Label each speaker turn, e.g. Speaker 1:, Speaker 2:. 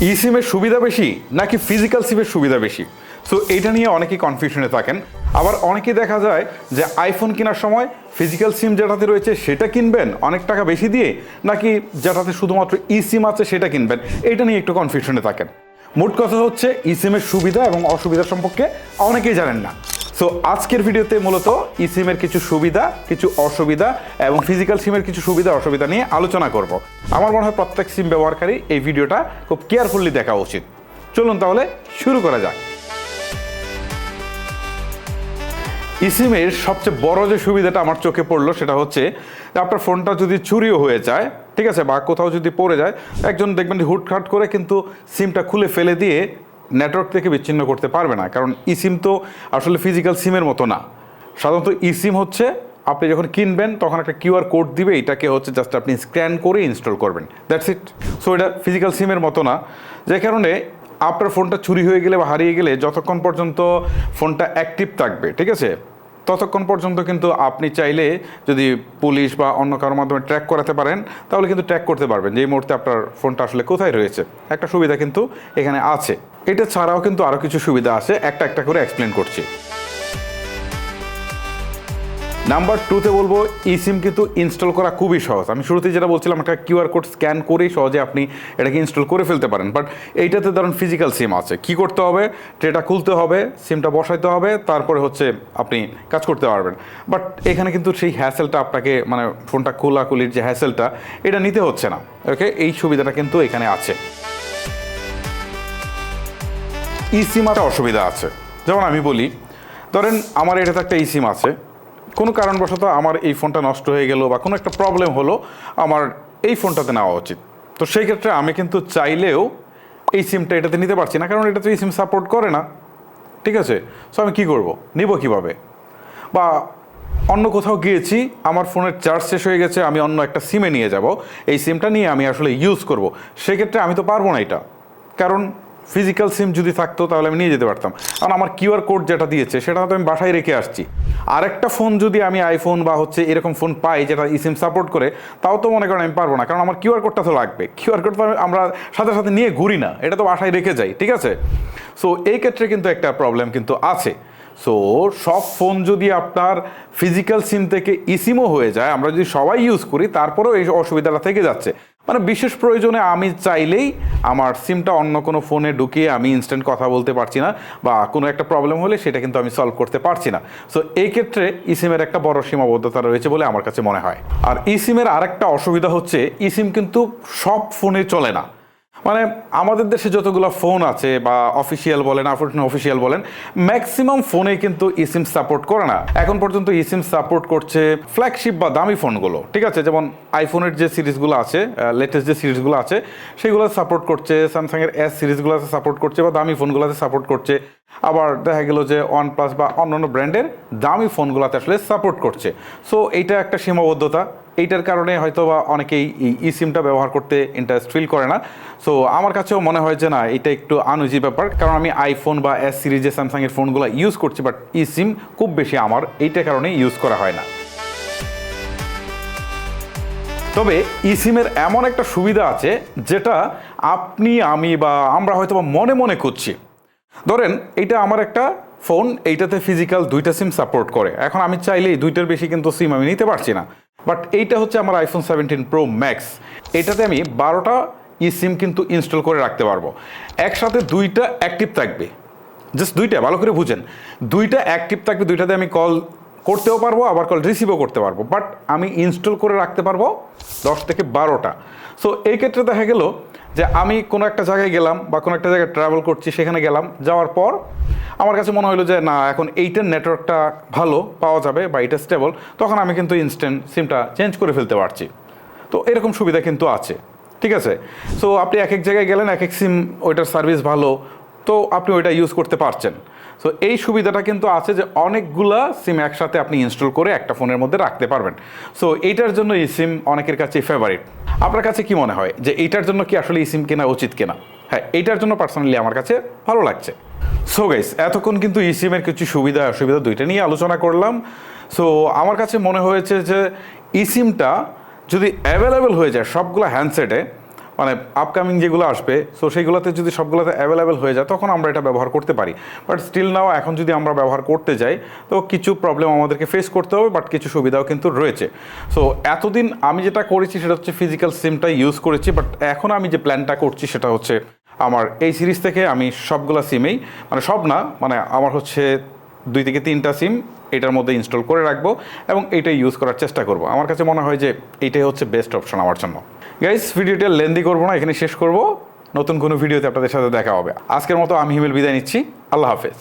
Speaker 1: ই সিমের সুবিধা বেশি নাকি ফিজিক্যাল সিমের সুবিধা বেশি? সো এইটা নিয়ে অনেকেই কনফিউশনে থাকেন। আবার অনেকেই দেখা যায় যে আইফোন কেনার সময় ফিজিক্যাল সিম যেটাতে রয়েছে সেটা কিনবেন, অনেক টাকা বেশি দিয়ে, নাকি যেটাতে শুধুমাত্র ই সিম আছে সেটা কিনবেন? এটা নিয়ে একটু কনফিউশনে থাকেন। মোট কথা হচ্ছে ই সিমের সুবিধা এবং অসুবিধা সম্পর্কে অনেকেই জানেন না। সো আজকের ভিডিওতে মূলত ই সিমের কিছু সুবিধা, কিছু অসুবিধা এবং ফিজিক্যাল সিমের কিছু সুবিধা, অসুবিধা নিয়ে আলোচনা করব। আমার মনে হয় প্রত্যেক সিম ব্যবহারকারী এই ভিডিওটা খুব কেয়ারফুলি দেখা উচিত। চলুন তাহলে শুরু করা যাক। ইসিমের সবচেয়ে বড় যে সুবিধাটা আমার চোখে পড়ল সেটা হচ্ছে আপনার ফোনটা যদি চুরিও হয়ে যায়, ঠিক আছে, বা কোথাও যদি পড়ে যায়, একজন দেখবেন যে হুটখাট করে কিন্তু সিমটা খুলে ফেলে দিয়ে নেটওয়ার্ক থেকে বিচ্ছিন্ন করতে পারবে না। কারণ ই সিম তো আসলে ফিজিক্যাল সিমের মতো না। সাধারণত ই সিম হচ্ছে আপনি যখন কিনবেন, তখন একটা কিউআর কোড দিবে, এটাকে হচ্ছে জাস্ট আপনি স্ক্যান করে ইনস্টল করবেন। দ্যাটস ইট সো এটা ফিজিক্যাল সিমের মতো না। যে কারণে আপনার ফোনটা চুরি হয়ে গেলে বা হারিয়ে গেলে যতক্ষণ পর্যন্ত ফোনটা অ্যাক্টিভ থাকবে, ঠিক আছে? ততক্ষণ পর্যন্ত কিন্তু আপনি চাইলে যদি পুলিশ বা অন্য কারোর মাধ্যমে ট্র্যাক করাতে পারেন, তাহলে কিন্তু ট্র্যাক করতে পারবেন যে এই মুহূর্তে আপনার ফোনটা আসলে কোথায় রয়েছে। একটা সুবিধা কিন্তু এখানে আছে। এটা ছাড়াও কিন্তু আরও কিছু সুবিধা আছে। একটা একটা করে এক্সপ্লেন করছি। নাম্বার টুতে বলব ই সিম কিন্তু ইনস্টল করা খুবই সহজ। আমি শুরুতেই যেটা বলছিলাম, একটা কিউআর কোড স্ক্যান করেই সহজে আপনি এটাকে ইনস্টল করে ফেলতে পারেন। বাট এইটাতে ধরুন ফিজিক্যাল সিম আছে। কি করতে হবে? ট্রেটা খুলতে হবে সিমটা বসাইতে হবে, তারপরে হচ্ছে আপনি কাজ করতে পারবেন। বাট এখানে কিন্তু সেই হ্যাসেলটা আপনাকে মানে ফোনটা খোলাখুলির যে হ্যাসেলটা এটা নিতে হচ্ছে না। ওকে এই সুবিধাটা কিন্তু এখানে আছে। ই সিম একটা অসুবিধা আছে। যেমন আমি বলি, ধরেন আমার এটাতে একটা ই সিম আছে। কোনো কারণবশত আমার এই ফোনটা নষ্ট হয়ে গেল বা কোনো একটা প্রবলেম হলো, আমার এই ফোনটাতে নেওয়া উচিত। তো সেই ক্ষেত্রে আমি কিন্তু চাইলেও এই সিমটা এটাতে নিতে পারছি না, কারণ এটা তো এই সিম সাপোর্ট করে না। ঠিক আছে? সো আমি কী করব? নিব কীভাবে? বা অন্য কোথাও গিয়েছি, আমার ফোনের চার্জ শেষ হয়ে গেছে, আমি অন্য একটা সিমে নিয়ে যাব। এই সিমটা নিয়ে আমি আসলে ইউজ করব। সেক্ষেত্রে আমি তো পারব না এটা। কারণ ফিজিক্যাল সিম যদি থাকতো, তাহলে আমি নিয়ে যেতে পারতাম। কারণ আমার কিউআর কোড যেটা দিয়েছে, সেটা তো আমি বাসায় রেখে আসছি। আরেকটা ফোন যদি আমি আইফোন বা হচ্ছে এরকম ফোন পাই, যেটা ই সিম সাপোর্ট করে, তাও তো মনে করেন আমি পারব না। কারণ আমার কিউআর কোডটা তো লাগবে। কিউআর কোড তো আমরা সাথে সাথে নিয়ে ঘুরি না। এটা তো বাসায় রেখে যাই, ঠিক আছে? সো এই ক্ষেত্রে কিন্তু একটা প্রবলেম কিন্তু আছে। সো সব ফোন যদি আপনার ফিজিক্যাল সিম থেকে ইসিমও হয়ে যায়, আমরা যদি সবাই ইউজ করি, তারপরেও এই অসুবিধাটা থেকে যাচ্ছে। মানে বিশেষ প্রয়োজনে আমি চাইলেই আমার সিমটা অন্য কোনো ফোনে ঢুকিয়ে আমি ইনস্ট্যান্ট কথা বলতে পারছি না বা কোনো একটা প্রবলেম হলে সেটা কিন্তু আমি সলভ করতে পারছি না। সো এই ক্ষেত্রে ইসিমের একটা বড় সীমাবদ্ধতা রয়েছে বলে আমার কাছে মনে হয়। আর ইসিমের আরেকটা অসুবিধা হচ্ছে ইসিম কিন্তু সব ফোনে চলে না। মানে আমাদের দেশে যতগুলো ফোন আছে বা অফিসিয়াল বলেন অফিসিয়াল বলেন ম্যাক্সিমাম ফোনে কিন্তু ইসিম সাপোর্ট করে না। এখন পর্যন্ত ইসিম সাপোর্ট করছে ফ্ল্যাগশিপ বা দামি ফোনগুলো ঠিক আছে? যেমন আইফোনের যে সিরিজগুলো আছে লেটেস্ট যে সিরিজগুলো আছে, সেগুলো সাপোর্ট করছে স্যামসাংয়ের এস সিরিজগুলোতে সাপোর্ট করছে বা দামি ফোনগুলোতে সাপোর্ট করছে। আবার দেখা গেল যে ওয়ান প্লাস বা অন্যান্য ব্র্যান্ডের দামি ফোনগুলোতে আসলে সাপোর্ট করছে। সো এইটা একটা সীমাবদ্ধতা। এইটার কারণে হয়তো বা অনেকেই ই সিমটা ব্যবহার করতে ইন্টারেস্ট ফিল করে না। সো আমার কাছেও মনে হয় যে না, এটা একটু আনুজি ব্যাপার। কারণ আমি আইফোন বা এস সিরিজে স্যামসাংয়ের ফোনগুলো ইউজ করছি বাট ই সিম খুব বেশি আমার এইটার কারণে ইউজ করা হয় না। তবে ই সিমের এমন একটা সুবিধা আছে, যেটা আপনি, আমি বা আমরা হয়তো মনে মনে করছি ধরেন এটা আমার একটা ফোন এইটাতে ফিজিক্যাল দুইটা সিম সাপোর্ট করে। এখন আমি চাইলেই দুইটার বেশি কিন্তু সিম আমি নিতে পারছি না। বাট এইটা হচ্ছে আমার আইফোন সেভেন্টিন প্রো ম্যাক্স এটাতে আমি বারোটা ই সিম কিন্তু ইনস্টল করে রাখতে পারব। একসাথে দুইটা অ্যাক্টিভ থাকবে। জাস্ট দুইটা, ভালো করে বুঝেন। দুইটা অ্যাক্টিভ থাকবে, দুইটাতে আমি কল করতেও পারব, আবার কল রিসিভও করতে পারব। বাট আমি ইনস্টল করে রাখতে পারব দশ থেকে বারোটা। সো এই ক্ষেত্রে দেখা গেল যে আমি কোনো একটা জায়গায় গেলাম বা কোনো একটা জায়গায় ট্রাভেল করছি, সেখানে গেলাম, যাওয়ার পর আমার কাছে মনে হলো যে, না, এখন এইটার নেটওয়ার্কটা ভালো, পাওয়া যাবে বা এটা স্টেবল তখন আমি কিন্তু ইনস্ট্যান্ট সিমটা চেঞ্জ করে ফেলতে পারছি। তো এরকম সুবিধা কিন্তু আছে। ঠিক আছে? সো আপনি এক এক জায়গায় গেলেন, এক এক সিম ওইটার সার্ভিস ভালো তো আপনি ওইটা ইউজ করতে পারছেন। সো এই সুবিধাটা কিন্তু আছে যে অনেকগুলা সিম একসাথে আপনি ইনস্টল করে একটা ফোনের মধ্যে রাখতে পারবেন। সো এইটার জন্য এই সিম অনেকের কাছে ফেভারিট আপনার কাছে কি মনে হয় যে এইটার জন্য কি আসলে এই সিম কেনা উচিত কেনা? হ্যাঁ এইটার জন্য পার্সোনালি আমার কাছে ভালো লাগছে। সো গাইস এতক্ষণ কিন্তু ই সিমের কিছু সুবিধা, অসুবিধা দুইটা নিয়ে আলোচনা করলাম। সো আমার কাছে মনে হয়েছে যে ই সিমটা যদি অ্যাভেলেবেল হয়ে যায় সবগুলো হ্যান্ডসেটে মানে আপকামিং যেগুলো আসবে সো সেইগুলোতে যদি সবগুলোতে অ্যাভেলেবেল হয়ে যায়, তখন আমরা এটা ব্যবহার করতে পারি। বাট স্টিল নাও এখন যদি আমরা ব্যবহার করতে যাই, তো কিছু প্রবলেম আমাদেরকে ফেস করতে হবে বাট কিছু সুবিধাও কিন্তু রয়েছে। সো এতদিন আমি যেটা করেছি, সেটা হচ্ছে ফিজিক্যাল সিমটা ইউজ করেছি বাট এখন আমি যে প্ল্যানটা করছি, সেটা হচ্ছে আমার এই সিরিজ থেকে আমি সবগুলা সিমেই মানে সব না মানে আমার হচ্ছে দুই থেকে তিনটা সিম এটার মধ্যে ইনস্টল করে রাখব এবং এটা ইউজ করার চেষ্টা করব। আমার কাছে মনে হয় যে এটাই হচ্ছে বেস্ট অপশন আমার জন্য। গাইস ভিডিওটা লেন্দি করব না, এখানে শেষ করব। নতুন কোনো ভিডিওতে আপনাদের সাথে দেখা হবে। আজকের মতো আমি হিমেল বিদায় নিচ্ছি। আল্লাহ হাফেজ।